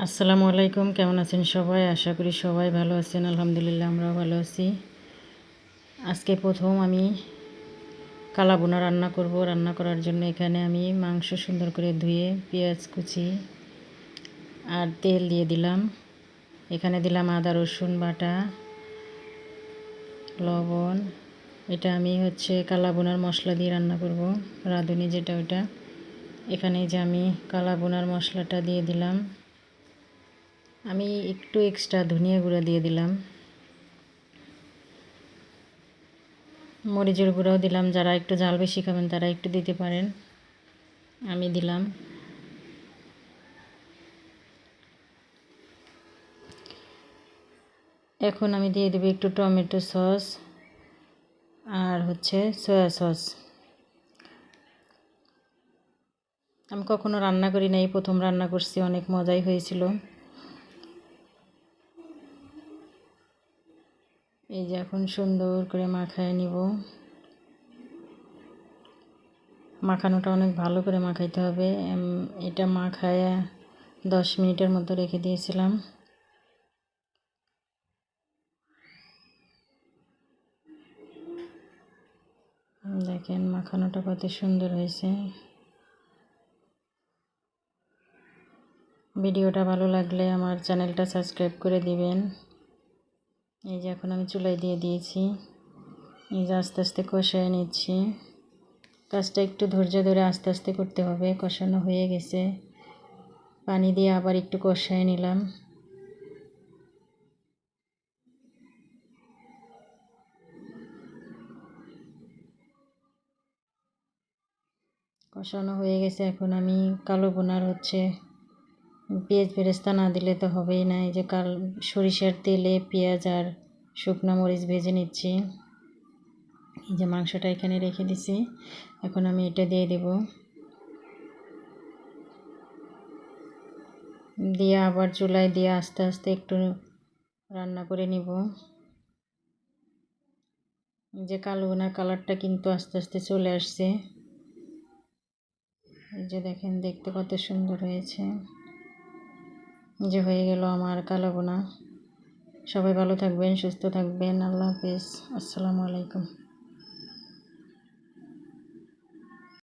আসসালামু আলাইকুম, কেমন আছেন সবাই? আশা করি সবাই ভালো আছেন, আলহামদুলিল্লাহ আমরাও ভালো আছি। আজকে প্রথম আমি কালাবোনা রান্না করব। রান্না করার জন্য এখানে আমি মাংস সুন্দর করে ধুয়ে পেঁয়াজ কুচি আর তেল দিয়ে দিলাম। এখানে দিলাম আদা, রসুন বাটা, লবণ। এটা আমি হচ্ছে কালাবোনার মশলা দিয়ে রান্না করব, রাঁধুনি যেটা ওটা। এখানে যে আমি কালাবোনার মশলাটা দিয়ে দিলাম। আমি একটু এক্সট্রা ধনিয়া গুঁড়া দিয়ে দিলাম। মরিচের গুঁড়াও দিলাম, যারা একটু জাল বেশি খাবেন তারা একটু দিতে পারেন। আমি দিলাম। এখন আমি দিয়ে দেবো একটু টমেটো সস আর হচ্ছে সয়া সস। আমি কখনো রান্না করি নাই, প্রথম রান্না করছি, অনেক মজাই হয়েছিল। এই যে এখন সুন্দর করে মাখায় নিব। মাখানোটা অনেক ভালো করে মাখাইতে হবে। এটা মাখায় দশ মিনিটের মতো রেখে দিয়েছিলাম। দেখেন মাখানোটা কত সুন্দর হয়েছে। ভিডিওটা ভালো লাগলে আমার চ্যানেলটা সাবস্ক্রাইব করে দিবেন। এই যে এখন আমি চুলাই দিয়ে দিয়েছি। এই যে আস্তে আস্তে কষায় নিচ্ছি। কাজটা একটু ধৈর্য ধরে আস্তে আস্তে করতে হবে, কষানো হয়ে গেছে। পানি দিয়ে আবার একটু কষায় নিলাম। কষানো হয়ে গেছে। এখন আমি কালো বোনার হচ্ছে পেঁয়াজ বেরেস্তা না দিলে তো হবেই না। এই যে কাল সরিষার তেলে পেঁয়াজ আর শুকনো মরিচ ভেজে নিচ্ছি। এই যে মাংসটা এখানে রেখে দিছি। এখন আমি এটা দিয়ে দেব। দিয়ে আবার চুলায় দিয়ে আস্তে আস্তে একটু রান্না করে নিব। যে কালো বোনার কালারটা কিন্তু আস্তে আস্তে চলে আসছে। এই যে দেখেন, দেখতে কত সুন্দর হয়েছে। যে হয়ে গেল আমার কালো বোনা সবাই ভালো থাকবেন, সুস্থ থাকবেন। আল্লাহ হাফিজ। আসসালামু আলাইকুম।